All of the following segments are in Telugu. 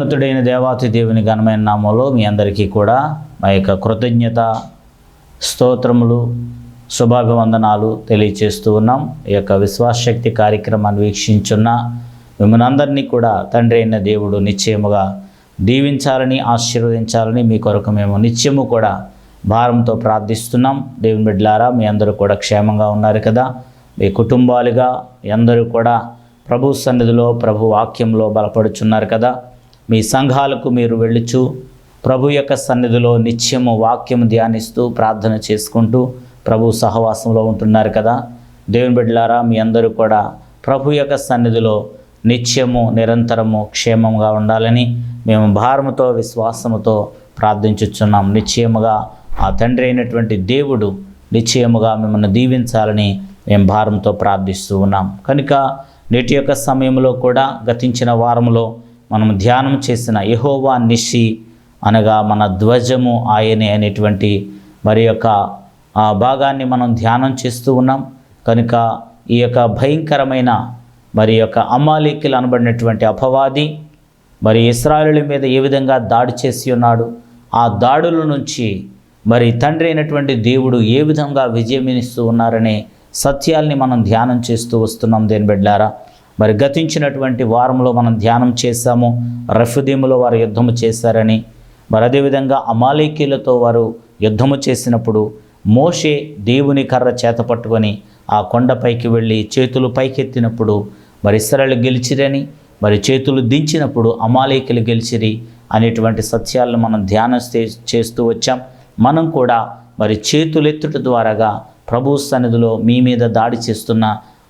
మహోన్నతుడైన దేవాతి దేవుని ఘనమైన నామంలో మీ అందరికీ కూడా మా యొక్క కృతజ్ఞత స్తోత్రములు శుభాభివందనాలు తెలియచేస్తూ ఉన్నాం. ఈ యొక్క విశ్వాసశక్తి కార్యక్రమాన్ని వీక్షించున్న మిమ్మల్ని అందరినీ కూడా తండ్రి అయిన దేవుడు నిశ్చయముగా దీవించాలని ఆశీర్వదించాలని మీ కొరకు మేము నిత్యము కూడా భారంతో ప్రార్థిస్తున్నాం. దేవుని బిడ్లారా మీ అందరూ కూడా క్షేమంగా ఉన్నారు కదా. మీ కుటుంబాలుగా మీ అందరూ కూడా ప్రభు సన్నిధిలో ప్రభు వాక్యంలో బలపడుచున్నారు కదా. మీ సంఘాలకు మీరు వెళ్ళుచు ప్రభు యొక్క సన్నిధిలో నిత్యము వాక్యము ధ్యానిస్తూ ప్రార్థన చేసుకుంటూ ప్రభు సహవాసంలో ఉంటున్నారు కదా. దేవుని బిడ్డలారా మీ అందరూ కూడా ప్రభు యొక్క సన్నిధిలో నిత్యము నిరంతరము క్షేమంగా ఉండాలని మేము భారముతో విశ్వాసముతో ప్రార్థించుచున్నాం. నిశ్చయముగా ఆ తండ్రి అయినటువంటి దేవుడు నిశ్చయముగా మిమ్మల్ని దీవించాలని మేము భారంతో ప్రార్థిస్తూ ఉన్నాం. కనుక నేటి యొక్క సమయంలో కూడా గతించిన వారంలో మనం ధ్యానం చేసిన యహోవా నిషి అనగా మన ధ్వజము ఆయనే అనేటువంటి మరి యొక్క ఆ భాగాన్ని మనం ధ్యానం చేస్తూ ఉన్నాం. కనుక ఈ యొక్క భయంకరమైన మరి యొక్క అమాలికలు అనబడినటువంటి అపవాది మరి ఇస్రాయేలుల మీద ఏ విధంగా దాడి చేసి ఉన్నాడు ఆ దాడుల నుంచి మరి తండ్రి అయినటువంటి దేవుడు ఏ విధంగా విజయమినిస్తూ ఉన్నారనే సత్యాల్ని మనం ధ్యానం చేస్తూ వస్తున్నాం దేని బిడ్డారా. మరి గతించినటువంటి వారంలో మనం ధ్యానం చేశాము రఫుదీములో వారు యుద్ధము చేశారని మరి అదేవిధంగా అమాలేకీలతో వారు యుద్ధము చేసినప్పుడు మోషే దేవుని కర్ర చేత పట్టుకొని ఆ కొండపైకి వెళ్ళి చేతులు పైకెత్తినప్పుడు మరి ఇస్రాయలు గెలిచిరని మరి చేతులు దించినప్పుడు అమాలేకులు గెలిచిరి అనేటువంటి సత్యాలను మనం ధ్యానం చే- చేస్తూ వచ్చాం. మనం కూడా మరి చేతులెత్తుట ద్వారాగా ప్రభు సన్నిధిలో మీ మీద దాడి చేస్తున్న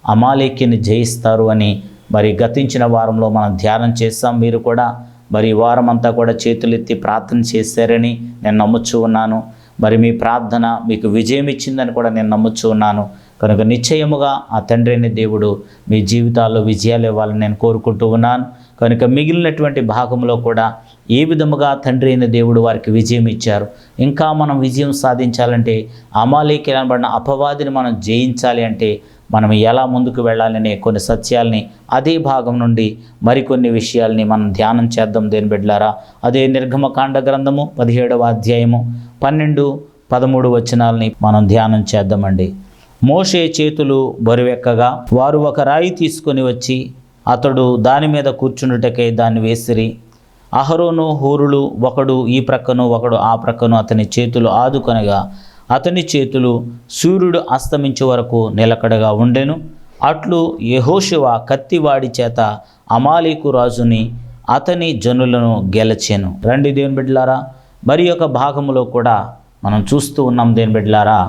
అమాలేకిని జయిస్తారు అని మరి గతించిన వారంలో మనం ధ్యానం చేస్తాం మీరు కూడా మరి ఈ వారం అంతా కూడా చేతులెత్తి ప్రార్థన చేశారని నేను నమ్ముచ్చు ఉన్నాను. మరి మీ ప్రార్థన మీకు విజయం ఇచ్చిందని కూడా నేను నమ్ముచ్చు ఉన్నాను. కనుక నిశ్చయముగా ఆ తండ్రి అయిన దేవుడు మీ జీవితాల్లో విజయాలు ఇవ్వాలని నేను కోరుకుంటూ ఉన్నాను. కనుక మిగిలినటువంటి భాగంలో కూడా ఏ విధముగా తండ్రి అయిన దేవుడు వారికి విజయం ఇచ్చారు? ఇంకా మనం విజయం సాధించాలంటే అమాలీకి అనబడిన అపవాదిని మనం జయించాలి అంటే మనం ఎలా ముందుకు వెళ్ళాలనే కొన్ని సత్యాల్ని అదే భాగం నుండి మరికొన్ని విషయాల్ని మనం ధ్యానం చేద్దాం దేని బిడ్లారా అదే నిర్గమకాండ గ్రంథము పదిహేడవ అధ్యాయము పన్నెండు పదమూడు వచనాలని మనం ధ్యానం చేద్దామండి. మోషే చేతులు బరువెక్కగా వారు ఒక రాయి తీసుకొని వచ్చి అతడు దాని మీద కూర్చుండుటకై దాన్ని వేసిరి. అహరోను హూరులు ఒకడు ఈ ప్రక్కను ఒకడు ఆ ప్రక్కను అతని చేతులు ఆదుకొనగా అతని చేతులు సూర్యుడు అస్తమించే వరకు నిలకడగా ఉండెను. అట్లు యహోశివ కత్తివాడి చేత అమాలీకు రాజుని అతని జనులను గెలచెను. రండి దేవుని బిడ్డలారా మరి యొక్క భాగంలో కూడా మనం చూస్తూ ఉన్నాం దేని బిడ్డలారా.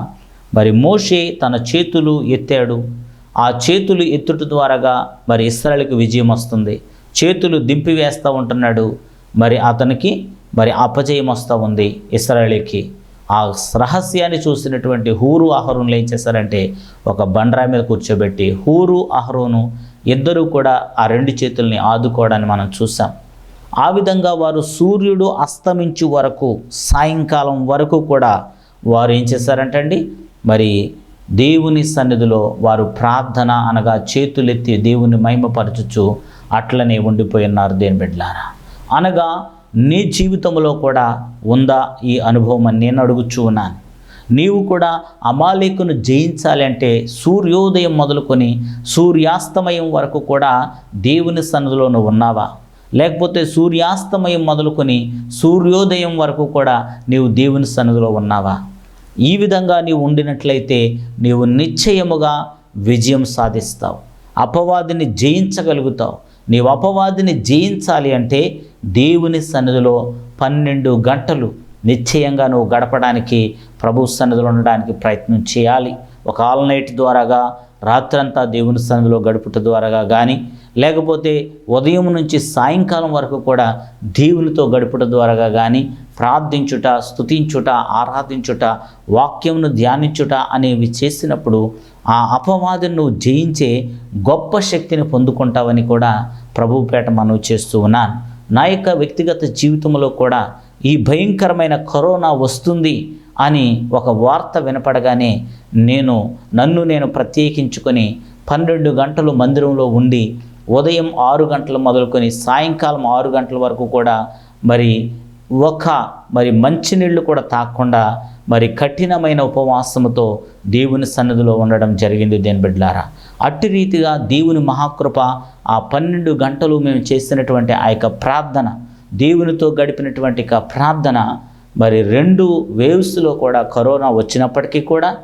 మరి మోషే తన చేతులు ఎత్తాడు. ఆ చేతులు ఎత్తుట ద్వారాగా మరి ఇస్రాయల్కి విజయం వస్తుంది. చేతులు దింపివేస్తూ ఉంటున్నాడు. మరి అతనికి మరి అపజయం వస్తూ ఉంది ఇస్రాయలీకి. ఆ రహస్యాన్ని చూసినటువంటి హూరు అహరోన్లు ఏం చేశారంటే ఒక బండరా మీద కూర్చోబెట్టి హూరు అహరోను ఇద్దరూ కూడా ఆ రెండు చేతుల్ని ఆదుకోవడాన్ని మనం చూసాం. ఆ విధంగా వారు సూర్యుడు అస్తమించు వరకు సాయంకాలం వరకు కూడా వారు ఏం చేశారంటండి? మరి దేవుని సన్నిధిలో వారు ప్రార్థన అనగా చేతులెత్తి దేవుని మహిమపరచుచు అట్లనే ఉండిపోయి ఉన్నారు దేని బిడ్డలారా? అనగా నీ జీవితంలో కూడా ఉందా ఈ అనుభవం అని నేను అడుగుచూ ఉన్నాను. నీవు కూడా అమాలేకును జయించాలి అంటే సూర్యోదయం మొదలుకొని సూర్యాస్తమయం వరకు కూడా దేవుని సన్నిధిలో నువ్వు ఉన్నావా? లేకపోతే సూర్యాస్తమయం మొదలుకొని సూర్యోదయం వరకు కూడా నీవు దేవుని సన్నిధిలో ఉన్నావా? ఈ విధంగా నీవు ఉండినట్లయితే నీవు నిశ్చయముగా విజయం సాధిస్తావు. అపవాదిని జయించగలుగుతావు. నీవు అపవాదిని జయించాలి అంటే దేవుని సన్నిధిలో పన్నెండు గంటలు నిశ్చయంగా నువ్వు గడపడానికి ప్రభు సన్నిధిలో ఉండడానికి ప్రయత్నం చేయాలి. ఒక ఆల్ నైట్ ద్వారాగా రాత్రంతా దేవుని సన్నిధిలో గడుపుట ద్వారాగా కానీ లేకపోతే ఉదయం నుంచి సాయంకాలం వరకు కూడా దేవునితో గడుపుట ద్వారాగా కానీ ప్రార్థించుట స్తుతించుట ఆరాధించుట వాక్యంను ధ్యానించుట అనేవి చేసినప్పుడు ఆ అపవాదిని నువ్వు జయించే గొప్ప శక్తిని పొందుకుంటావని కూడా ప్రభుపేట మనం చేస్తూ ఉన్నాను. నా యొక్క వ్యక్తిగత జీవితంలో కూడా ఈ భయంకరమైన కరోనా వస్తుంది అని ఒక వార్త వినపడగానే నేను నన్ను నేను ప్రత్యేకించుకొని పన్నెండు గంటలు మందిరంలో ఉండి ఉదయం ఆరు గంటలు మొదలుకొని సాయంకాలం ఆరు గంటల వరకు కూడా మరి ఒక మరి మంచినీళ్ళు కూడా తాకుండా మరి కఠినమైన ఉపవాసముతో దేవుని సన్నిధిలో ఉండడం జరిగింది దేని బిడ్లారా అట్టి రీతిగా దేవుని మహాకృప ఆ పన్నెండు గంటలు మేము చేసినటువంటి ఆ యొక్క ప్రార్థన దేవునితో గడిపినటువంటి ప్రార్థన మరి రెండు వేవ్స్లో కూడా కరోనా వచ్చినప్పటికీ కూడా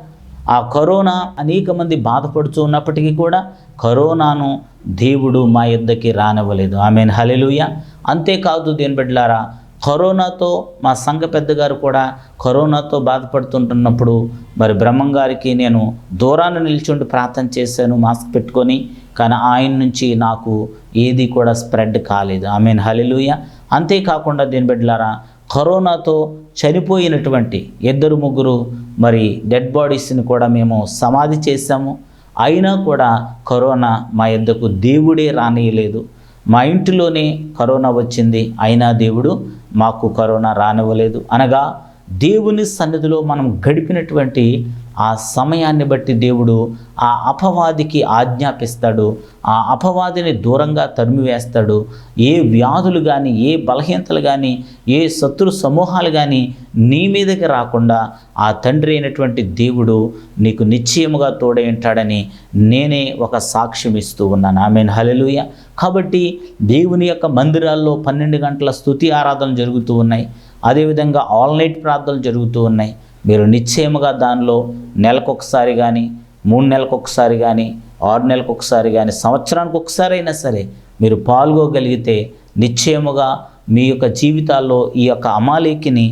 ఆ కరోనా అనేక మంది బాధపడుతూ ఉన్నప్పటికీ కూడా కరోనాను దేవుడు మా యుద్ధకి రానివ్వలేదు. ఆమెను. హలెలుయ అంతేకాదు దేని బిడ్డలారా కరోనాతో మా సంఘ పెద్దగారు కూడా కరోనాతో బాధపడుతుంటున్నప్పుడు మరి బ్రహ్మం గారికి నేను దూరాన్ని నిల్చుండి ప్రార్థన చేశాను మాస్క్ పెట్టుకొని. కానీ ఆయన నుంచి నాకు ఏది కూడా స్ప్రెడ్ కాలేదు. ఐ మీన్ హలిలుయ అంతేకాకుండా దీని బిడ్డలారా కరోనాతో చనిపోయినటువంటి ఇద్దరు ముగ్గురు మరి డెడ్ బాడీస్ని కూడా మేము సమాధి చేశాము. అయినా కూడా కరోనా మా ఇద్దకు దేవుడే రానియలేదు. మా ఇంటిలోనే కరోనా వచ్చింది. అయినా దేవుడు మాకు కరోనా రానివ్వలేదు. అనగా దేవుని సన్నిధిలో మనం గడిపినటువంటి ఆ సమయాన్ని బట్టి దేవుడు ఆ అపవాదికి ఆజ్ఞాపిస్తాడు. ఆ అపవాదిని దూరంగా తరిమి వేస్తాడు ఏ వ్యాధులు కానీ ఏ బలహీనతలు కానీ ఏ శత్రు సమూహాలు కానీ నీ మీదకి రాకుండా ఆ తండ్రి అయినటువంటి దేవుడు నీకు నిశ్చయముగా తోడై ఉంటాడని నేనే ఒక సాక్ష్యం ఇస్తూ ఉన్నాను. ఆమెను. హలెలుయ కాబట్టి దేవుని యొక్క మందిరాల్లో పన్నెండు గంటల స్థుతి ఆరాధనలు జరుగుతూ ఉన్నాయి. అదేవిధంగా ఆల్ నైట్ ప్రార్థనలు జరుగుతూ ఉన్నాయి. మీరు నిశ్చయముగా దానిలో నెలకొకసారి కానీ మూడు నెలకొకసారి కానీ ఆరు నెలకొకసారి కానీ సంవత్సరానికి ఒకసారి అయినా సరే మీరు పాల్గొగలిగితే నిశ్చయముగా మీ యొక్క జీవితాల్లో ఈ యొక్క అమాలేకిని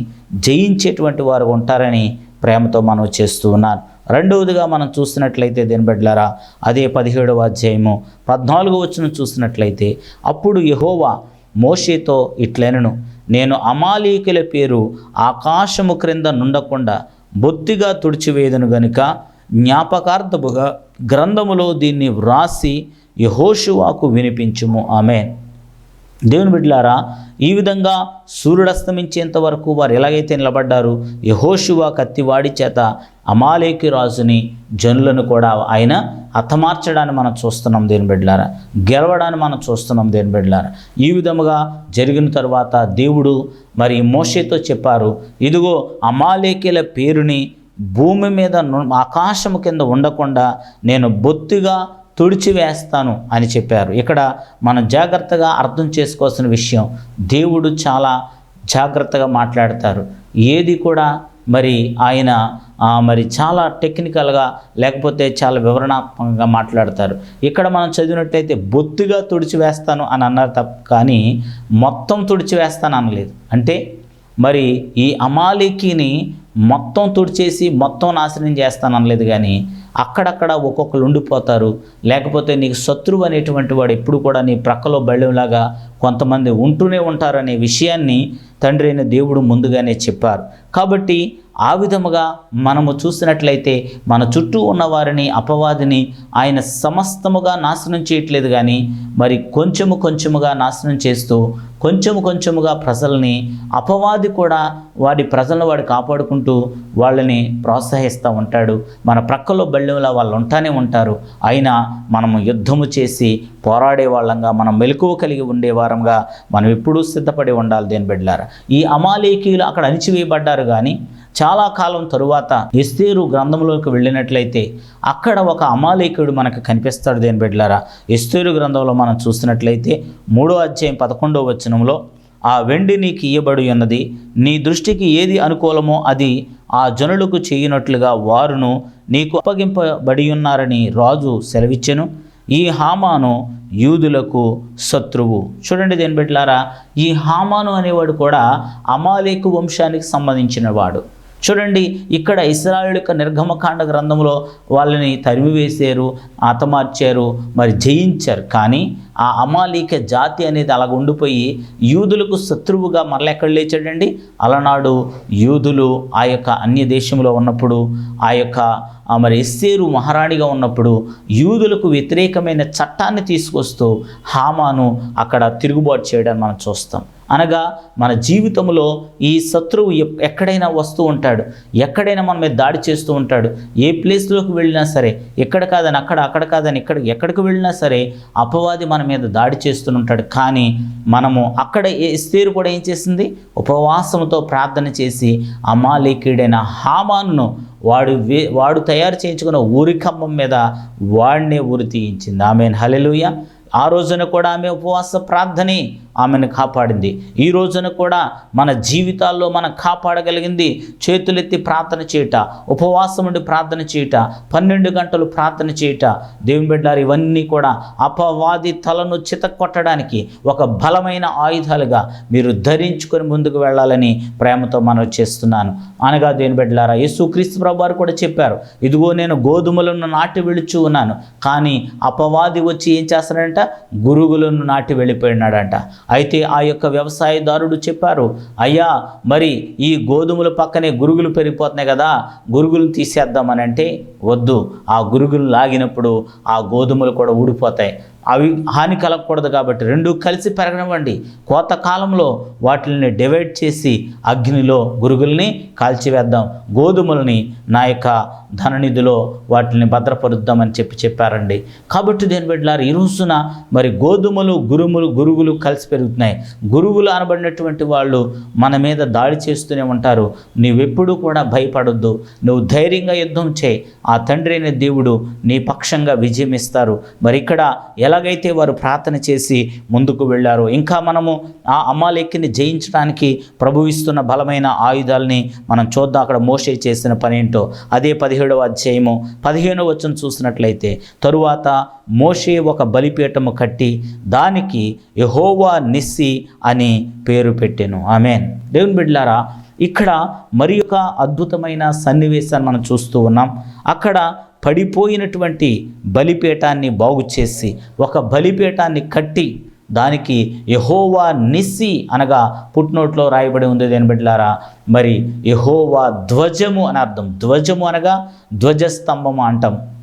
జయించేటువంటి వారు ఉంటారని ప్రేమతో మనం చేస్తూ ఉన్నాను. రెండవదిగా మనం చూసినట్లయితే దీని బిడ్డలారా? అదే పదిహేడవ అధ్యాయము. పద్నాలుగో వచ్చిన చూసినట్లయితే అప్పుడు యహోవా మోషేతో ఇట్లెనను నేను అమాలీకుల పేరు ఆకాశము క్రింద నుండకుండా బొత్తిగా తుడిచివేదను గనుక జ్ఞాపకార్థముగా గ్రంథములో దీన్ని వ్రాసి యహోషువాకు వినిపించుము. ఆమె దేవుని బిడ్డలారా ఈ విధంగా సూర్యుడు అస్తమించేంత వరకు వారు ఎలాగైతే నిలబడ్డారు యహోషువా కత్తివాడి చేత అమాలేకి రాజుని జనులను కూడా ఆయన హతమార్చడాన్ని మనం చూస్తున్నాం దేని బిడ్డలారా. గెలవడాన్ని మనం చూస్తున్నాం దేని బిడ్డలారా. ఈ విధముగా జరిగిన తర్వాత దేవుడు మరి మోషేతో చెప్పారు ఇదిగో అమాలేకీల పేరుని భూమి మీద ఆకాశము కింద ఉండకుండా నేను బొత్తిగా తుడిచివేస్తాను అని చెప్పారు. ఇక్కడ మనం జాగ్రత్తగా అర్థం చేసుకోవాల్సిన విషయం దేవుడు చాలా జాగ్రత్తగా మాట్లాడతారు. ఏది కూడా మరి ఆయన మరి చాలా టెక్నికల్గా లేకపోతే చాలా వివరణాత్మకంగా మాట్లాడతారు. ఇక్కడ మనం చదివినట్టయితే బొత్తిగా తుడిచివేస్తాను అని అన్నారు తప్ప కానీ మొత్తం తుడిచివేస్తాను అనలేదు. అంటే మరి ఈ అమాలికిని మొత్తం తుడిచేసి మొత్తం నాశనం చేస్తాను అనలేదు కానీ అక్కడక్కడ ఒక్కొక్కరు ఉండిపోతారు. లేకపోతే నీకు శత్రువు అనేటువంటి వాడు ఎప్పుడు కూడా నీ ప్రక్కలో బళ్ళంలాగా కొంతమంది ఉంటూనే ఉంటారనే విషయాన్ని తండ్రి అయిన దేవుడు ముందుగానే చెప్పారు. కాబట్టి ఆ విధముగా మనము చూసినట్లయితే మన చుట్టూ ఉన్న వారిని అపవాదిని ఆయన సమస్తముగా నాశనం చేయట్లేదు కానీ మరి కొంచెము కొంచెముగా నాశనం చేస్తూ కొంచెము కొంచెముగా ప్రజల్ని అపవాది కూడా వాడి ప్రజలను వాడు కాపాడుకుంటూ వాళ్ళని ప్రోత్సహిస్తూ ఉంటాడు. మన ప్రక్కలో బళ్ళెంలా వాళ్ళు ఉంటానే ఉంటారు. అయినా మనము యుద్ధము చేసి పోరాడే వాళ్ళంగా మనం మెలకువ కలిగి ఉండేవారంగా మనం ఎప్పుడూ సిద్ధపడి ఉండాలి దేని బిడ్డలారా ఈ అమాలేకీయులు అక్కడ అణిచివేయబడ్డారు కానీ చాలా కాలం తరువాత ఎస్తేరు గ్రంథంలోకి వెళ్ళినట్లయితే అక్కడ ఒక అమాలేకుడు మనకు కనిపిస్తాడు దేని బిడ్డలారా. ఎస్తేరు గ్రంథంలో మనం చూసినట్లయితే మూడో అధ్యాయం పదకొండో వచనంలో ఆ వెండి నీకు ఇయ్యబడి ఉన్నది నీ దృష్టికి ఏది అనుకూలమో అది ఆ జనులకు చేయనట్లుగా వారును నీకు అప్పగింపబడి ఉన్నారని రాజు సెలవిచ్చెను. ఈ హామాను యూదులకు శత్రువు. చూడండి దేని బిడ్డలారా ఈ హామాను అనేవాడు కూడా అమాలేకు వంశానికి సంబంధించిన వాడు. చూడండి ఇక్కడ ఇస్రాయుల యొక్క నిర్గమకాండ గ్రంథంలో వాళ్ళని తరిమివేశారు హతమార్చారు మరి జయించారు. కానీ ఆ అమాలీక జాతి అనేది అలాగ ఉండిపోయి యూదులకు శత్రువుగా మరలెక్కడ లేచాడండి? అలనాడు యూదులు ఆ యొక్క అన్య దేశంలో ఉన్నప్పుడు ఆ యొక్క మరి ఎస్సేరు మహారాణిగా ఉన్నప్పుడు యూదులకు వ్యతిరేకమైన చట్టాన్ని తీసుకొస్తూ హామాను అక్కడ తిరుగుబాటు చేయడాన్ని మనం చూస్తాం. అనగా మన జీవితంలో ఈ శత్రువు ఎక్కడైనా వస్తూ ఉంటాడు. ఎక్కడైనా మన మీద దాడి చేస్తూ ఉంటాడు. ఏ ప్లేస్లోకి వెళ్ళినా సరే ఎక్కడ కాదని అక్కడ అక్కడ కాదని ఇక్కడ ఎక్కడికి వెళ్ళినా సరే అపవాది మన మీద దాడి చేస్తూ ఉంటాడు. కానీ మనము అక్కడ ఏ- కూడా ఏం చేసింది? ఉపవాసంతో ప్రార్థన చేసి అమాలేకీడైన హామాను వాడు వే వాడు తయారు చేయించుకున్న ఊరికమ్మం మీద వాడినే ఉరి తీయించింది. ఆమె హలెలుయ ఆ రోజున కూడా ఆమె ఉపవాస ప్రార్థనే ఆమెను కాపాడింది. ఈ రోజున కూడా మన జీవితాల్లో మనం కాపాడగలిగింది చేతులెత్తి ప్రార్థన చేయుట ఉపవాసం ఉండి ప్రార్థన చేయుట పన్నెండు గంటలు ప్రార్థన చేయుట. దేవుని బిడ్డారు ఇవన్నీ కూడా అపవాది తలను చితక్కొట్టడానికి ఒక బలమైన ఆయుధాలుగా మీరు ధరించుకొని ముందుకు వెళ్ళాలని ప్రేమతో మనం చేస్తున్నాను. అనగా దేని బిడ్డలారా యేసు క్రీస్తు ప్రభు వారు కూడా చెప్పారు ఇదిగో నేను గోధుమలను నాటి వెళుచు ఉన్నాను కానీ అపవాది వచ్చి ఏం చేస్తాడంట గురుగులను నాటి వెళ్ళిపోయినాడంట. అయితే ఆ యొక్క వ్యవసాయదారుడు చెప్పారు అయ్యా మరి ఈ గోధుమల పక్కనే గురుగులు పెరిగిపోతున్నాయి కదా గురుగులు తీసేద్దామని అంటే వద్దు. ఆ గురుగులు లాగినప్పుడు ఆ గోధుమలు కూడా ఊడిపోతాయి. అవి హాని కలగకూడదు కాబట్టి రెండు కలిసి పెరగనివ్వండి. కోత కాలంలో వాటిని డివైడ్ చేసి అగ్నిలో గురుగుల్ని కాల్చివేద్దాం. గోధుమల్ని నా యొక్క ధననిధిలో వాటిని భద్రపరుద్దామని చెప్పి చెప్పారండి. కాబట్టి దేని బిడ్డలారు ఈ రోజున మరి గోధుమలు గురుములు గురుగులు కలిసి పెరుగుతున్నాయి. గురువులు అనబడినటువంటి వాళ్ళు మన మీద దాడి చేస్తూనే ఉంటారు. నీవెప్పుడూ కూడా భయపడొద్దు. నువ్వు ధైర్యంగా యుద్ధం చేయి. ఆ తండ్రి అయిన దేవుడు నీ పక్షంగా విజయం ఇస్తారు. మరి ఇక్కడ ఎలా ఎలాగైతే వారు ప్రార్థన చేసి ముందుకు వెళ్ళారో ఇంకా మనము ఆ అమ్మాలెక్కిని జయించడానికి ప్రభువిస్తున్న బలమైన ఆయుధాలని మనం చూద్దాం అక్కడ మోషే చేసిన పని ఏంటో. అదే పదిహేడవ అధ్యాయము పదిహేనవ వచ్చిన చూసినట్లయితే తరువాత మోషే ఒక బలిపీఠము కట్టి దానికి యహోవా నిస్సి అని పేరు పెట్టాను. ఆమెన్. దేవుని బిడ్లారా ఇక్కడ మరి అద్భుతమైన సన్నివేశాన్ని మనం చూస్తూ ఉన్నాం. అక్కడ పడిపోయినటువంటి బలిపీఠాన్ని బాగు చేసి ఒక బలిపీఠాన్ని కట్టి దానికి యహోవా నిస్సి అనగా పుట్నోట్లో రాయబడి ఉంది. దేని బిడ్డలారా? మరి యహోవా ధ్వజము అని అర్థం. ధ్వజము అనగా ధ్వజస్తంభము అంటాం.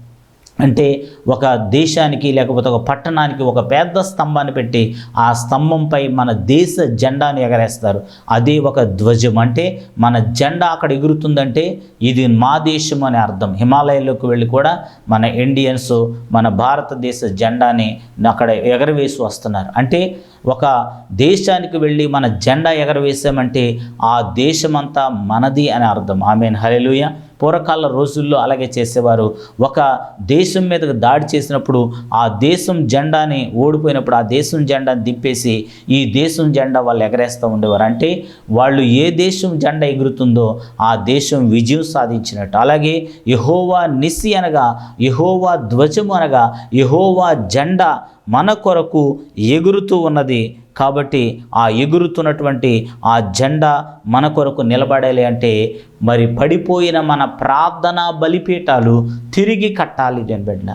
అంటే ఒక దేశానికి లేకపోతే ఒక పట్టణానికి ఒక పెద్ద స్తంభాన్ని పెట్టి ఆ స్తంభంపై మన దేశ జెండాను ఎగరేస్తారు. అదే ఒక ధ్వజం. అంటే మన జెండా అక్కడ ఎగురుతుందంటే ఇది మా దేశం అని అర్థం. హిమాలయాల్లోకి వెళ్ళి కూడా మన ఇండియన్స్ మన భారతదేశ జెండాని అక్కడ ఎగరవేసి వస్తున్నారు. అంటే ఒక దేశానికి వెళ్ళి మన జెండా ఎగరవేసామంటే ఆ దేశమంతా మనది అని అర్థం. ఆమెన్. హలెలుయ పూర్వకాల రోజుల్లో అలాగే చేసేవారు. ఒక దేశం మీదకు దాడి చేసినప్పుడు ఆ దేశం జెండాని ఓడిపోయినప్పుడు ఆ దేశం జెండాని దింపేసి ఈ దేశం జెండా వాళ్ళు ఎగరేస్తూ ఉండేవారు. అంటే వాళ్ళు ఏ దేశం జెండా ఎగురుతుందో ఆ దేశం విజయం సాధించినట్టు. అలాగే యహోవా నిస్సి అనగా యహోవా ధ్వజము అనగా యహోవా జెండా మన కొరకు ఎగురుతూ ఉన్నది. కాబట్టి ఆ ఎగురుతున్నటువంటి ఆ జెండా మన కొరకు నిలబడాలి అంటే మరి పడిపోయిన మన ప్రార్థన బలిపీఠాలు తిరిగి కట్టాలి నేను బిడ్డ.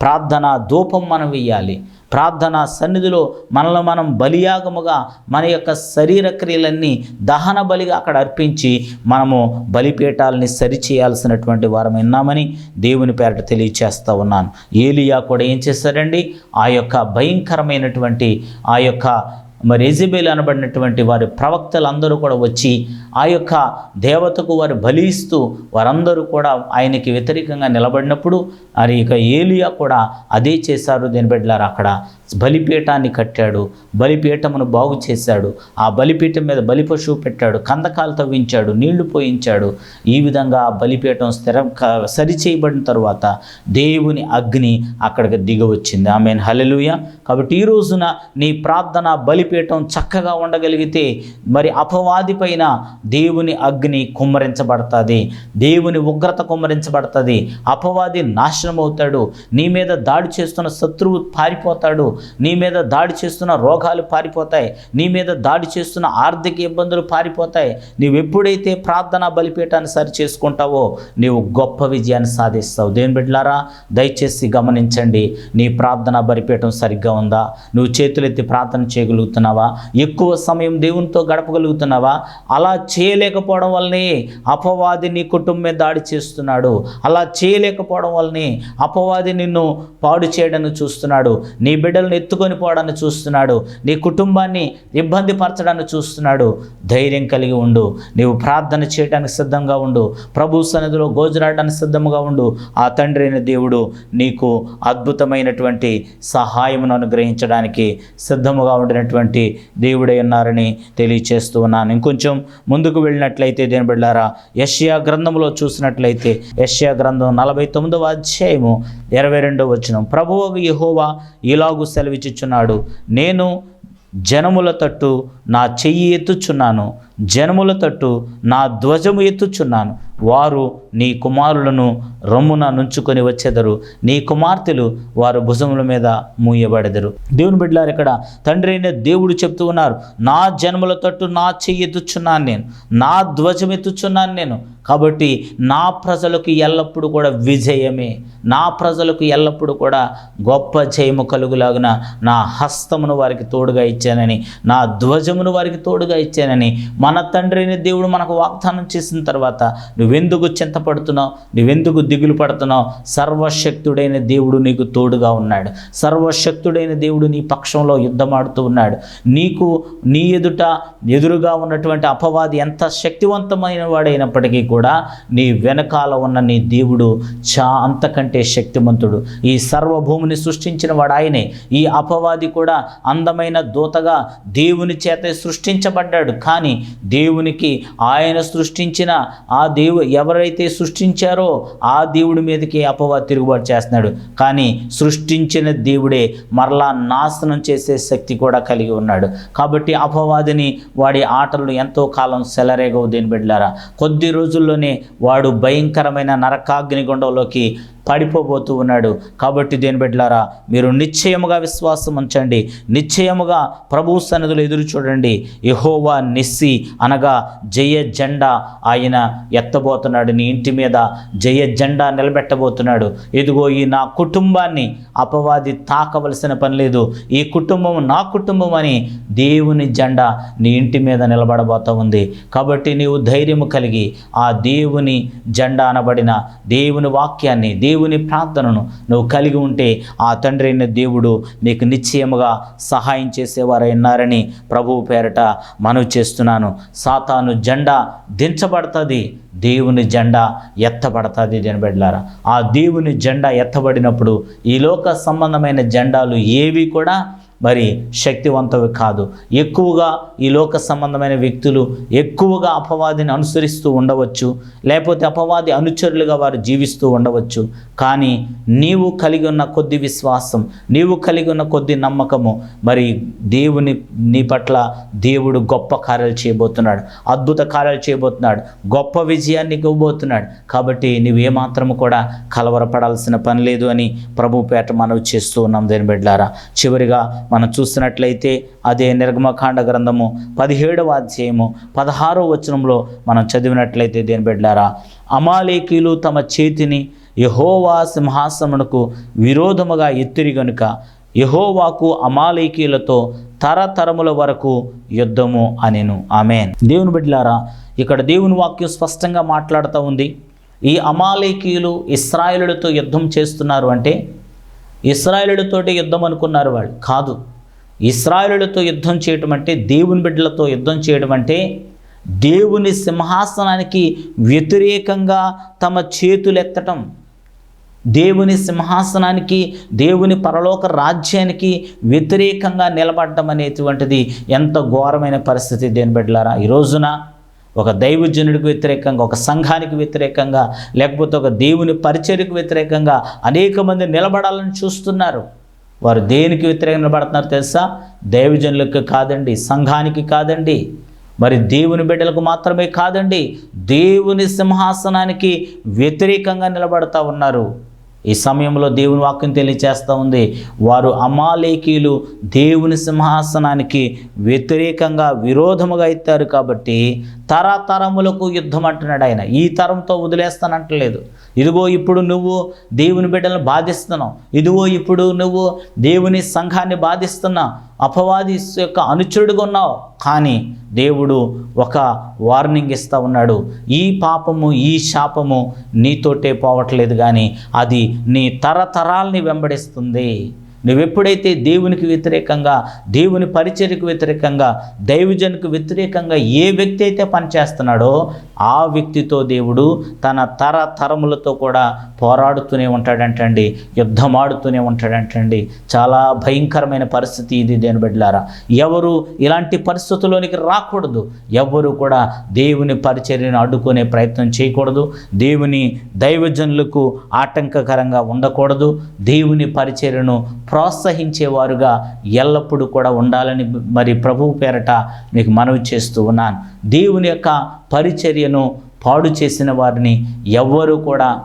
ప్రార్థన ధూపం మనం వెయ్యాలి. ప్రార్థన సన్నిధిలో మనలో మనం బలియాగముగా మన యొక్క శరీర క్రియలన్నీ దహన బలిగా అక్కడ అర్పించి మనము బలిపీఠాలని సరిచేయాల్సినటువంటి వారం విన్నామని దేవుని పేరట తెలియచేస్తూ ఉన్నాను. ఏలియా కూడా ఏం చేశారండి ఆ యొక్క భయంకరమైనటువంటి ఆ యొక్క మరి ఎజిబేల్ అనబడినటువంటి వారి ప్రవక్తలందరూ కూడా వచ్చి ఆ యొక్క దేవతకు వారు బలిస్తూ వారందరూ కూడా ఆయనకి వ్యతిరేకంగా నిలబడినప్పుడు మరి ఇక ఏలియా కూడా అదే చేశారు. దేని బిడ్డలారు అక్కడ బలిపీఠాన్ని కట్టాడు. బలిపీఠమును బాగు చేశాడు. ఆ బలిపీఠం మీద బలి పశువు పెట్టాడు. కందకాలు తవ్వించాడు. నీళ్ళు పోయించాడు. ఈ విధంగా ఆ బలిపీఠం స్థిర సరిచేయబడిన తర్వాత దేవుని అగ్ని అక్కడికి దిగవచ్చింది. ఆమె హలలుయ కాబట్టి ఈ రోజున నీ ప్రార్థన బలిపీఠం చక్కగా ఉండగలిగితే మరి అపవాది పైన దేవుని అగ్ని కుమ్మరించబడుతుంది. దేవుని ఉగ్రత కుమ్మరించబడుతుంది. అపవాది నాశనం అవుతాడు నీ మీద దాడి చేస్తున్న శత్రువు పారిపోతాడు. నీ మీద దాడి చేస్తున్న రోగాలు పారిపోతాయి. నీ మీద దాడి చేస్తున్న ఆర్థిక ఇబ్బందులు పారిపోతాయి. నీవు ఎప్పుడైతే ప్రార్థన బలిపీఠాన్ని సరి చేసుకుంటావో నీవు గొప్ప విజయాన్ని సాధిస్తావు. దేని బిడ్డలారా దయచేసి గమనించండి. నీ ప్రార్థన బలిపీఠం సరిగ్గా ఉందా? నువ్వు చేతులెత్తి ప్రార్థన చేయగలుగుతున్నావా? ఎక్కువ సమయం దేవునితో గడపగలుగుతున్నావా? అలా చేయలేకపోవడం వల్లనే అపవాది నీ కుటుంబం మీద దాడి చేస్తున్నాడు. అలా చేయలేకపోవడం వల్లనే అపవాది నిన్ను పాడు చేయడానికి చూస్తున్నాడు. నీ బిడ్డలను ఎత్తుకొని పోవడాన్ని చూస్తున్నాడు. నీ కుటుంబాన్ని ఇబ్బంది పరచడాన్ని చూస్తున్నాడు. ధైర్యం కలిగి ఉండు. నీవు ప్రార్థన చేయడానికి సిద్ధంగా ఉండు. ప్రభు సన్నిధిలో గోజరాడడానికి సిద్ధంగా ఉండు. ఆ తండ్రి అయిన దేవుడు నీకు అద్భుతమైనటువంటి సహాయమును అనుగ్రహించడానికి సిద్ధముగా ఉండినటువంటి దేవుడై ఉన్నారని తెలియచేస్తూ ఉన్నాను. ఇంకొంచెం ముందుకు వెళ్ళినట్లయితే దేని బిడ్డారా యష్యా గ్రంథంలో చూసినట్లయితే యష్యా గ్రంథం నలభై తొమ్మిదవ అధ్యాయము ఇరవై రెండవ వచనం. ప్రభువు యహోవా ఇలాగు సెలవిచ్చుచున్నాడు నేను జనముల తట్టు నా చెయ్యి ఎత్తుచున్నాను జనముల తట్టు నా ధ్వజము ఎత్తుచున్నాను వారు నీ కుమారులను రొమ్మున నుంచుకొని వచ్చెదరు. నీ కుమార్తెలు వారు భుజముల మీద మూయబడెదరు. దేవుని బిడ్డలారు ఇక్కడ తండ్రి అయిన దేవుడు చెప్తూ ఉన్నారు నా జన్మల తట్టు నా చెయ్యి ఎత్తుచున్నాను నేను నా ధ్వజం ఎత్తుచున్నాను నేను కాబట్టి నా ప్రజలకు ఎల్లప్పుడూ కూడా విజయమే నా ప్రజలకు ఎల్లప్పుడూ కూడా గొప్ప జయము కలుగులాగున నా హస్తమును వారికి తోడుగా ఇచ్చానని నా ధ్వజమును వారికి తోడుగా ఇచ్చానని మన తండ్రి అయిన దేవుడు మనకు వాగ్దానం చేసిన తర్వాత నువ్వెందుకు చింతపడుతున్నావు నువ్వెందుకు దిగులు పడుతున్నావు? సర్వశక్తుడైన దేవుడు నీకు తోడుగా ఉన్నాడు. సర్వశక్తుడైన దేవుడు నీ పక్షంలో యుద్ధమాడుతూ ఉన్నాడు. నీకు నీ ఎదుట ఎదురుగా ఉన్నటువంటి అపవాది ఎంత శక్తివంతమైన వాడైనప్పటికీ కూడా నీ వెనకాల ఉన్న నీ దేవుడు చా అంతకంటే శక్తిమంతుడు. ఈ సర్వభూమిని సృష్టించిన వాడు ఆయనే. ఈ అపవాది కూడా అందమైన దూతగా దేవుని చేత సృష్టించబడ్డాడు. కానీ దేవునికి ఆయన సృష్టించిన ఆ దేవు ఎవరైతే సృష్టించారో ఆ దేవుడి మీదకి అపవాది తిరుగుబాటు చేస్తున్నాడు. కానీ సృష్టించిన దేవుడే మరలా నాశనం చేసే శక్తి కూడా కలిగి ఉన్నాడు. కాబట్టి అపవాదిని వాడి ఆటలు ఎంతో కాలం సెలరేగవు దేని బిడ్డలారా? కొద్ది రోజుల్లోనే వాడు భయంకరమైన నరకాగ్ని గుండంలోకి పడిపోబోతూ ఉన్నాడు. కాబట్టి దేని బిడ్డలారా మీరు నిశ్చయముగా విశ్వాసం ఉంచండి. నిశ్చయముగా ప్రభు సన్నిధులు ఎదురు చూడండి. యహోవా నిస్సి అనగా జయ జెండా ఆయన ఎత్తబోతున్నాడు. నీ ఇంటి మీద జయ జెండా నిలబెట్టబోతున్నాడు. ఇదిగో ఈ నా కుటుంబాన్ని అపవాది తాకవలసిన పని లేదు. ఈ కుటుంబం నా కుటుంబం అని దేవుని జెండా నీ ఇంటి మీద నిలబడబోతా ఉంది. కాబట్టి నీవు ధైర్యము కలిగి ఆ దేవుని జెండా అనబడిన దేవుని వాక్యాన్ని దేవుని ప్రార్థనను నువ్వు కలిగి ఉంటే ఆ తండ్రి అయిన దేవుడు నీకు నిశ్చయముగా సహాయం చేసేవారై ఉన్నారని ప్రభువు పేరట మనవి చేస్తున్నాను. సాతాను జెండా దించబడుతుంది దేవుని జెండా ఎత్తబడుతుంది దేని ఆ దేవుని జెండా ఎత్తబడినప్పుడు ఈ లోక సంబంధమైన జెండాలు ఏవి కూడా మరి శక్తివంతవి కాదు. ఎక్కువగా ఈ లోక సంబంధమైన వ్యక్తులు ఎక్కువగా అపవాదిని అనుసరిస్తూ ఉండవచ్చు. లేకపోతే అపవాది అనుచరులుగా వారు జీవిస్తూ ఉండవచ్చు. కానీ నీవు కలిగి ఉన్న కొద్ది విశ్వాసం నీవు కలిగి ఉన్న కొద్ది నమ్మకము మరి దేవుని నీ పట్ల దేవుడు గొప్ప కార్యాలు చేయబోతున్నాడు. అద్భుత కార్యాలు చేయబోతున్నాడు. గొప్ప విజయాన్ని ఇవ్వబోతున్నాడు. కాబట్టి నువ్వు ఏమాత్రము కూడా కలవరపడాల్సిన పని లేదు అని ప్రభుపేట మనవి చేస్తూ ఉన్నాం దేని బిడ్డారా చివరిగా మనం చూసినట్లయితే అదే నిర్గమకాండ గ్రంథము పదిహేడవ అధ్యాయము పదహారవ వచనంలో మనం చదివినట్లయితే దేని బిడ్డారా అమాలేకీలు తమ చేతిని యహోవా సింహాసమునకు విరోధముగా ఎత్తిరి గనుక యహోవాకు అమాలేకీలతో తరతరముల వరకు యుద్ధము అనెను. ఆమెన్. దేవుని బిడ్డలారా ఇక్కడ దేవుని వాక్యం స్పష్టంగా మాట్లాడుతూ ఉంది. ఈ అమాలేకీయులు ఇస్రాయేలులతో యుద్ధం చేస్తున్నారు అంటే ఇస్రాయేలులతోటి యుద్ధం అనుకున్నారు వాళ్ళు. కాదు. ఇస్రాయేలులతో యుద్ధం చేయటం అంటే దేవుని బిడ్డలతో యుద్ధం చేయడం అంటే దేవుని సింహాసనానికి వ్యతిరేకంగా తమ చేతులెత్తటం దేవుని సింహాసనానికి దేవుని పరలోక రాజ్యానికి వ్యతిరేకంగా నిలబడటం అనేటువంటిది ఎంత ఘోరమైన పరిస్థితి దేని బిడ్డలారా? ఈ రోజున ఒక దైవజనుడికి వ్యతిరేకంగా ఒక సంఘానికి వ్యతిరేకంగా లేకపోతే ఒక దేవుని పరిచర్యకు వ్యతిరేకంగా అనేక మంది నిలబడాలని చూస్తున్నారు. వారు దేనికి వ్యతిరేకంగా నిలబడుతున్నారు తెలుసా? దైవజనులకు కాదండి సంఘానికి కాదండి. మరి దేవుని బిడ్డలకు మాత్రమే కాదండి దేవుని సింహాసనానికి వ్యతిరేకంగా నిలబడతా ఉన్నారు. ఈ సమయంలో దేవుని వాక్యం తెలియచేస్తూ ఉంది. వారు అమాలేకీలు దేవుని సింహాసనానికి వ్యతిరేకంగా విరోధముగా ఎత్తారు కాబట్టి తరతరములకు యుద్ధం అంటున్నాడు ఆయన. ఈ తరంతో వదిలేస్తానంటలేదు. ఇదిగో ఇప్పుడు నువ్వు దేవుని బిడ్డలను బాధిస్తున్నావు. ఇదిగో ఇప్పుడు నువ్వు దేవుని సంఘాన్ని బాధిస్తున్నావు అపవాది యొక్క అనుచరుడుగా ఉన్నావు. కానీ దేవుడు ఒక వార్నింగ్ ఇస్తూ ఉన్నాడు. ఈ పాపము ఈ శాపము నీతోటే పోవట్లేదు కానీ అది నీ తరతరాల్ని వెంబడిస్తుంది. నువ్వెప్పుడైతే దేవునికి వ్యతిరేకంగా దేవుని పరిచర్యకు వ్యతిరేకంగా దైవజనుకు వ్యతిరేకంగా ఏ వ్యక్తి అయితే పనిచేస్తున్నాడో ఆ వ్యక్తితో దేవుడు తన తర తరములతో కూడా పోరాడుతూనే ఉంటాడంటండి. యుద్ధమాడుతూనే ఉంటాడంటండి. చాలా భయంకరమైన పరిస్థితి ఇది దేని బిడ్డలారా. ఎవరు ఇలాంటి పరిస్థితుల్లోనికి రాకూడదు. ఎవరు కూడా దేవుని పరిచర్యను అడ్డుకునే ప్రయత్నం చేయకూడదు. దేవుని దైవజనులకు ఆటంకకరంగా ఉండకూడదు. దేవుని పరిచర్యను ప్రోత్సహించేవారుగా ఎల్లప్పుడూ కూడా ఉండాలని మరి ప్రభువు పేరట మీకు మనవి చేస్తూ ఉన్నాను. దేవుని యొక్క పరిచర్యను పాడు చేసిన వారిని ఎవ్వరూ కూడా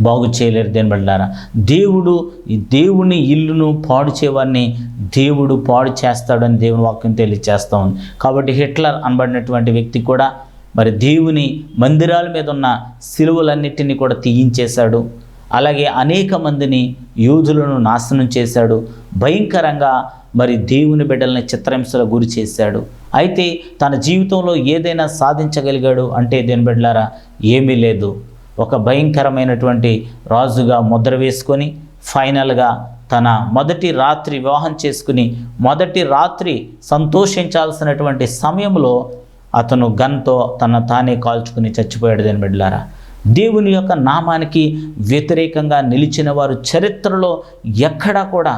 బాగు చేయలేరు దేని బడ్డారా దేవుడు ఈ దేవుని ఇల్లును పాడు చేయవారిని దేవుడు పాడు చేస్తాడని దేవుని వాక్యం తెలియచేస్తూ ఉంది. కాబట్టి హిట్లర్ అనబడినటువంటి వ్యక్తి కూడా మరి దేవుని మందిరాల మీద ఉన్న సిలువలన్నిటినీ కూడా తీయించేశాడు. అలాగే అనేక మందిని యూదులను నాశనం చేశాడు. భయంకరంగా మరి దేవుని బిడ్డలని చిత్రహింసల గురి చేశాడు. అయితే తన జీవితంలో ఏదైనా సాధించగలిగాడు అంటే దేని బిడ్డలారా ఏమీ లేదు. ఒక భయంకరమైనటువంటి రాజుగా ముద్ర వేసుకొని ఫైనల్గా తన మొదటి రాత్రి వివాహం చేసుకుని మొదటి రాత్రి సంతోషించాల్సినటువంటి సమయంలో అతను గన్తో తన తానే కాల్చుకుని చచ్చిపోయాడు దేని బిడ్డలారా. దేవుని యొక్క నామానికి వ్యతిరేకంగా నిలిచిన వారు చరిత్రలో ఎక్కడా కూడా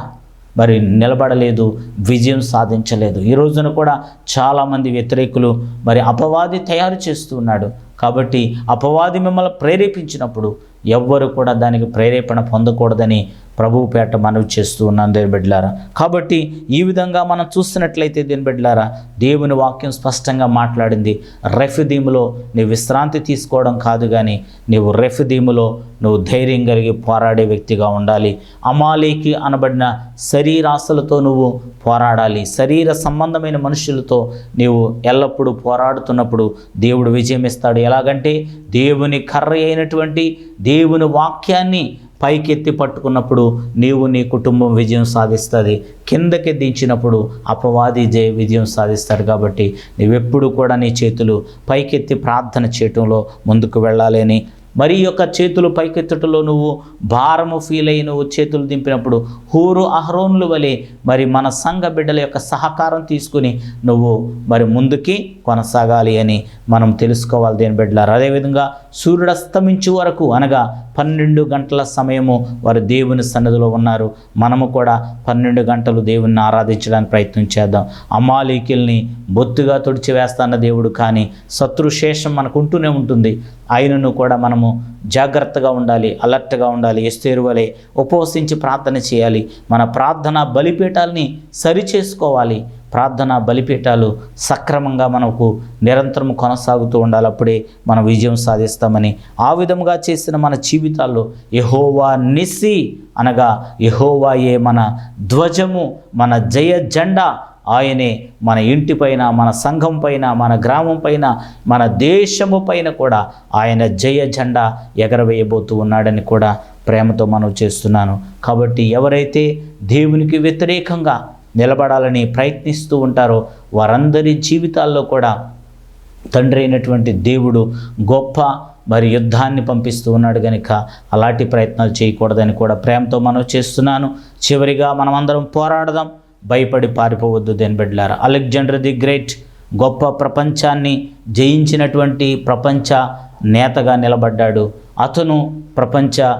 మరి నిలబడలేదు విజయం సాధించలేదు. ఈ రోజున కూడా చాలామంది వ్యతిరేకులు మరి అపవాది తయారు చేస్తూ ఉన్నాడు. కాబట్టి అపవాది మిమ్మల్ని ప్రేరేపించినప్పుడు ఎవ్వరు కూడా దానికి ప్రేరేపణ పొందకూడదని ప్రభువు పేట మనవి చేస్తూ ఉన్నాను దేని బిడ్డలారా. కాబట్టి ఈ విధంగా మనం చూస్తున్నట్లయితే దేని బిడ్డలారా దేవుని వాక్యం స్పష్టంగా మాట్లాడింది. రెఫిదీములో నీ విశ్రాంతి తీసుకోవడం కాదు కానీ నీవు రెఫిదీములో నువ్వు ధైర్యం కలిగి పోరాడే వ్యక్తిగా ఉండాలి. అమాలీకి అనబడిన శరీరాశలతో నువ్వు పోరాడాలి. శరీర సంబంధమైన మనుషులతో నీవు ఎల్లప్పుడూ పోరాడుతున్నప్పుడు దేవుడు విజయం ఇస్తాడు ఎలాగంటే దేవుని కర్ర అయినటువంటి దేవుని వాక్యాన్ని పైకెత్తి పట్టుకున్నప్పుడు నీవు నీ కుటుంబం విజయం సాధిస్తుంది. కిందకి దించినప్పుడు అపవాది జయ విజయం సాధిస్తారు కాబట్టి నీవెప్పుడు కూడా నీ చేతులు పైకెత్తి ప్రార్థన చేయటంలో ముందుకు వెళ్ళాలని మరి యొక్క చేతులు పైకెత్తుటలో నువ్వు భారము ఫీల్ అయ్యి నువ్వు చేతులు దింపినప్పుడు హూరు అహరోన్లు వలె మరి మన సంఘ బిడ్డల యొక్క సహకారం తీసుకుని నువ్వు మరి ముందుకి కొనసాగాలి అని మనం తెలుసుకోవాలి దేని బిడ్డలారు. అదేవిధంగా సూర్యుడు అస్తమించు వరకు అనగా పన్నెండు గంటల సమయము వారు దేవుని సన్నిధిలో ఉన్నారు. మనము కూడా పన్నెండు గంటలు దేవుణ్ణి ఆరాధించడానికి ప్రయత్నం చేద్దాం. అమాలీకిల్ని బొత్తుగా తుడిచివేస్తాన్న దేవుడు కానీ శత్రుశేషం మనకు ఉంటూనే ఉంటుంది. ఆయనను కూడా మనము జాగ్రత్తగా ఉండాలి అలర్ట్గా ఉండాలి ఎస్తేరు వలె ఉపవసించి ప్రార్థన చేయాలి. మన ప్రార్థన బలిపీఠాలని సరి చేసుకోవాలి ప్రార్థన బలిపీఠాలు సక్రమంగా మనకు నిరంతరం కొనసాగుతూ ఉండాలి. అప్పుడే మనం విజయం సాధిస్తామని ఆ విధముగా చేసిన మన జీవితాల్లో యహోవా నిసి అనగా యహోవాయే మన ధ్వజము మన జయ జెండా ఆయనే మన ఇంటిపైన మన సంఘం పైన మన గ్రామం పైన మన దేశము పైన కూడా ఆయన జయ జెండా ఎగరవేయబోతూ ఉన్నాడని కూడా ప్రేమతో మనం చేస్తున్నాను. కాబట్టి ఎవరైతే దేవునికి వ్యతిరేకంగా నిలబడాలని ప్రయత్నిస్తూ ఉంటారో వారందరి జీవితాల్లో కూడా తండ్రి అయినటువంటి దేవుడు గొప్ప మరి యుద్ధాన్ని పంపిస్తూ ఉన్నాడు కనుక అలాంటి ప్రయత్నాలు చేయకూడదని కూడా ప్రేమతో మనం చేస్తున్నాను. చివరిగా మనం అందరం పోరాడదాం. భయపడి పారిపోవద్దు దేని బిడ్డలారా. అలెగ్జాండర్ ది గ్రేట్ గొప్ప ప్రపంచాన్ని జయించినటువంటి ప్రపంచ నేతగా నిలబడ్డాడు. అతను ప్రపంచ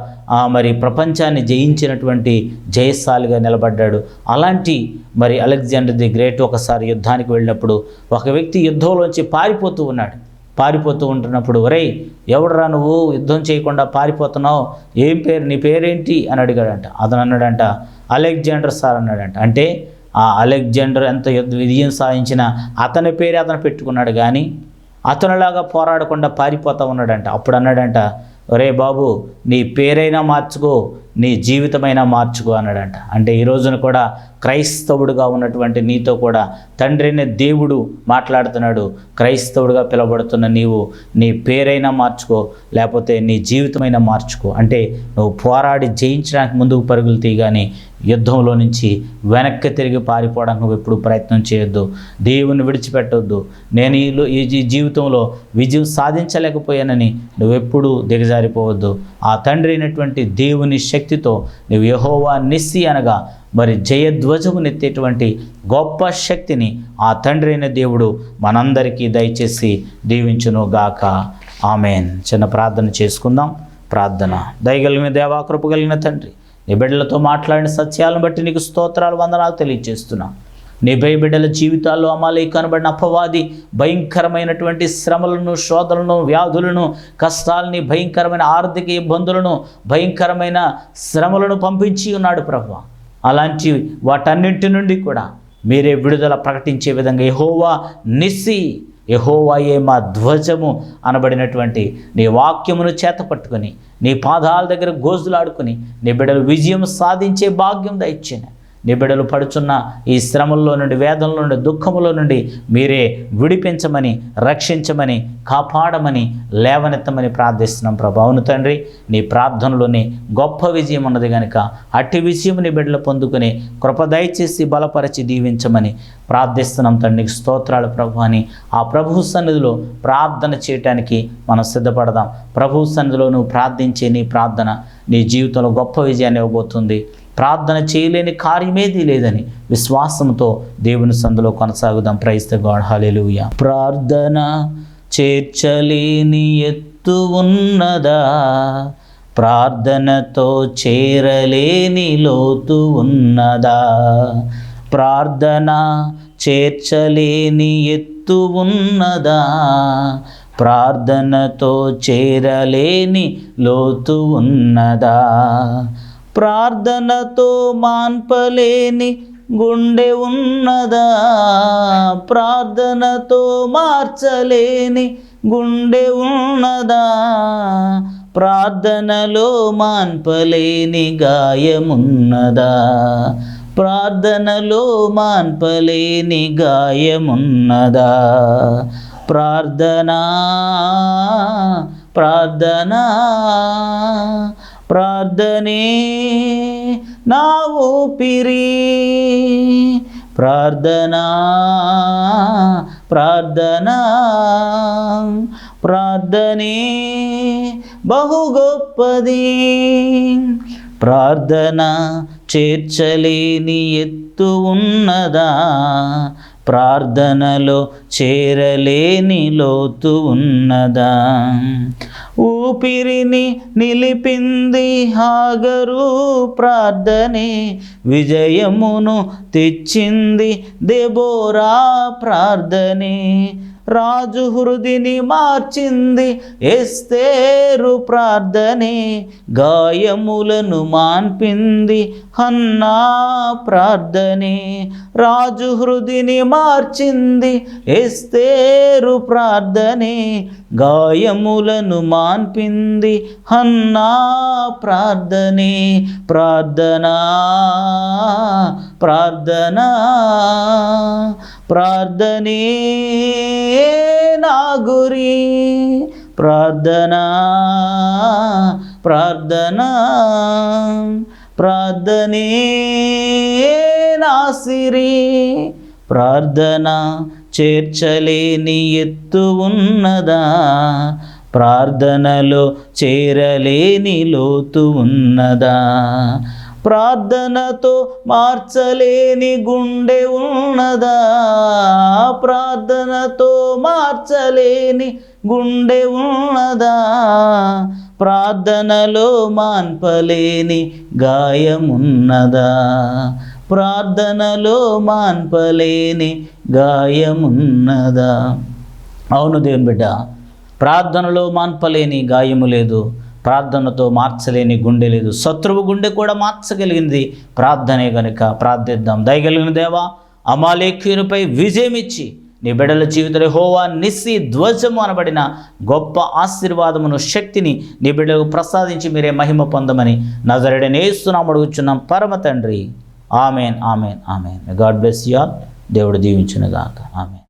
మరి ప్రపంచాన్ని జయించినటువంటి జయశాలిగా నిలబడ్డాడు. అలాంటి మరి అలెగ్జాండర్ ది గ్రేట్ ఒకసారి యుద్ధానికి వెళ్ళినప్పుడు ఒక వ్యక్తి యుద్ధంలోంచి పారిపోతూ ఉన్నాడు. పారిపోతూ ఉంటున్నప్పుడు ఒరేయ్ ఎవడురా నువ్వు యుద్ధం చేయకుండా పారిపోతున్నావు? ఏం పేరు నీ పేరేంటి? అని అడిగాడంట. అతను అన్నాడంట అలెగ్జాండర్ సార్ అన్నాడంట. అంటే ఆ అలెగ్జాండర్ ఎంత యుద్ధ విజయం సాధించినా అతని పేరే అతను పెట్టుకున్నాడు కానీ అతనిలాగా పోరాడకుండా పారిపోతా ఉన్నాడంట. అప్పుడు అన్నాడంట ఒరే బాబు నీ పేరైనా మార్చుకో. నీ జీవితమైనా మార్చుకో అన్నాడంట. అంటే ఈ రోజున కూడా క్రైస్తవుడుగా ఉన్నటువంటి నీతో కూడా తండ్రినే దేవుడు మాట్లాడుతున్నాడు. క్రైస్తవుడుగా పిలువబడుతున్న నీవు నీ పేరైనా మార్చుకో లేకపోతే నీ జీవితమైనా మార్చుకో. అంటే నువ్వు పోరాడి జయించడానికి ముందుకు పరుగులు తీయగానే యుద్ధంలో నుంచి వెనక్కి తిరిగి పారిపోవడానికి నువ్వు ఎప్పుడు ప్రయత్నం చేయొద్దు. దేవుని విడిచిపెట్టొద్దు. నేను ఈ జీవితంలో విజయం సాధించలేకపోయానని నువ్వెప్పుడు దిగజారిపోవద్దు. ఆ తండ్రి అయినటువంటి దేవుని శక్తితో నువ్వు యహోవా నిస్సి అనగా మరి జయధ్వజము నెత్తేటువంటి గొప్ప శక్తిని ఆ తండ్రి అయిన దేవుడు మనందరికీ దయచేసి దీవించును గాక ఆమెన్. చిన్న ప్రార్థన చేసుకుందాం. ప్రార్థన. దయగలిగిన దేవాకృప కలిగిన తండ్రి నీ బిడ్డలతో మాట్లాడిన సత్యాలను బట్టి నీకు స్తోత్రాలు వందనాలు తెలియజేస్తున్నా. నీ బిడ్డల జీవితాల్లో అమాలి కనబడిన అపవాది భయంకరమైనటువంటి శ్రమలను శోధనలను వ్యాధులను కష్టాలని భయంకరమైన ఆర్థిక ఇబ్బందులను భయంకరమైన శ్రమలను పంపించి ఉన్నాడు ప్రభు. అలాంటి వాటన్నింటి నుండి కూడా మీరే విడుదల ప్రకటించే విధంగా ఎహోవా నిస్సి యహోవాయే మా ధ్వజము అనబడినటువంటి నీ వాక్యమును చేతపట్టుకొని నీ పాదాల దగ్గర గోజులాడుకుని నీ బిడ్డలు విజయం సాధించే భాగ్యం దయచ్చాను నీ బిడ్డలు పడుచున్న ఈ శ్రమల్లో నుండి వేదంలో నుండి దుఃఖములో నుండి మీరే విడిపించమని రక్షించమని కాపాడమని లేవనెత్తమని ప్రార్థిస్తున్నాం ప్రభావును తండ్రి నీ ప్రార్థనలోనే గొప్ప విజయం ఉన్నది కనుక అట్టి విజయం నీ బిడ్డలు పొందుకుని కృప దయచేసి బలపరిచి దీవించమని ప్రార్థిస్తున్నాం తండ్రికి స్తోత్రాలు ప్రభు అని ఆ ప్రభు సన్నిధిలో ప్రార్థన చేయటానికి మనం సిద్ధపడదాం. ప్రభు సన్నిధిలో నువ్వు ప్రార్థించే నీ ప్రార్థన నీ జీవితంలో గొప్ప విజయాన్ని ఇవ్వబోతుంది. ప్రార్థన చేయలేని కార్యమేది లేదని విశ్వాసంతో దేవుని సందులో కొనసాగుదాం. ప్రైస్త గాడ్ హల్లెలూయా ప్రార్థన చేర్చలేని ఎత్తు ఉన్నదా? ప్రార్థనతో చేరలేని లోతు ఉన్నదా? ప్రార్థన చేర్చలేని ఎత్తు ఉన్నదా? ప్రార్థనతో చేరలేని లోతు ఉన్నదా? ప్రార్థనతో మాన్పలేని గుండె ఉన్నదా? ప్రార్థనతో మార్చలేని గుండె ఉన్నదా? ప్రార్థనలో మాన్పలేని గాయమున్నదా? ప్రార్థనలో మాన్పలేని గాయమున్నదా? ప్రార్థనా ప్రార్థనా ప్రార్థనే నా ఊపిరి. ప్రార్థనా ప్రార్థనా ప్రార్థనే బహు గొప్పది. ప్రార్థన చేర్చలేని ఎత్తు ఉన్నదా. ప్రార్థనలో చేరలేని లోతు ఉన్నదా. ఊపిరిని నిలిపింది హాగరు ప్రార్థనే విజయమును తెచ్చింది దెబోరా ప్రార్థనే. రాజు హృదిని మార్చింది ఎస్తేరు ప్రార్థనే గాయములను మాన్పింది హన్నా ప్రార్థనే. రాజు హృదిని మార్చింది ఎస్తేరు ప్రార్థనే గాయములను మాన్పింది హన్నా ప్రార్థనే. ప్రార్థనా ప్రార్థనా. ప్రార్థనే నా గురి ప్రార్థనా ప్రార్థనా ప్రార్థనే నా సిరి ప్రార్థన చేర్చలేని ఎత్తు ఉన్నదా. ప్రార్థనలో చేరలేని లోతు ఉన్నదా. ప్రార్థనతో మార్చలేని గుండె ఉన్నదా? ప్రార్థనతో మార్చలేని గుండె ఉన్నదా? ప్రార్థనలో మాన్పలేని గాయమున్నదా? ప్రార్థనలో మాన్పలేని గాయమున్నదా? అవును దేవుని బిడ్డ ప్రార్థనలో మాన్పలేని గాయము లేదు. ప్రార్థనతో మార్చలేని గుండె లేదు. శత్రువు గుండె కూడా మార్చగలిగింది. ప్రార్థనే గనుక ప్రార్థిద్దాం. దయగలిగిన దేవా అమాలేఖ్యునిపై విజయం ఇచ్చి నీ బిడ్డల జీవితంలో హోవా నిస్సి ధ్వజము అనబడిన గొప్ప ఆశీర్వాదమును శక్తిని నీ బిడ్డలకు ప్రసాదించి మీరే మహిమ పొందమని నజరడనేస్తున్నాం అడుగుచున్నాం. పరమ తండ్రి. Amen amen amen. God bless you all దేవుడు దీవించునుగాక. ఆమెన్.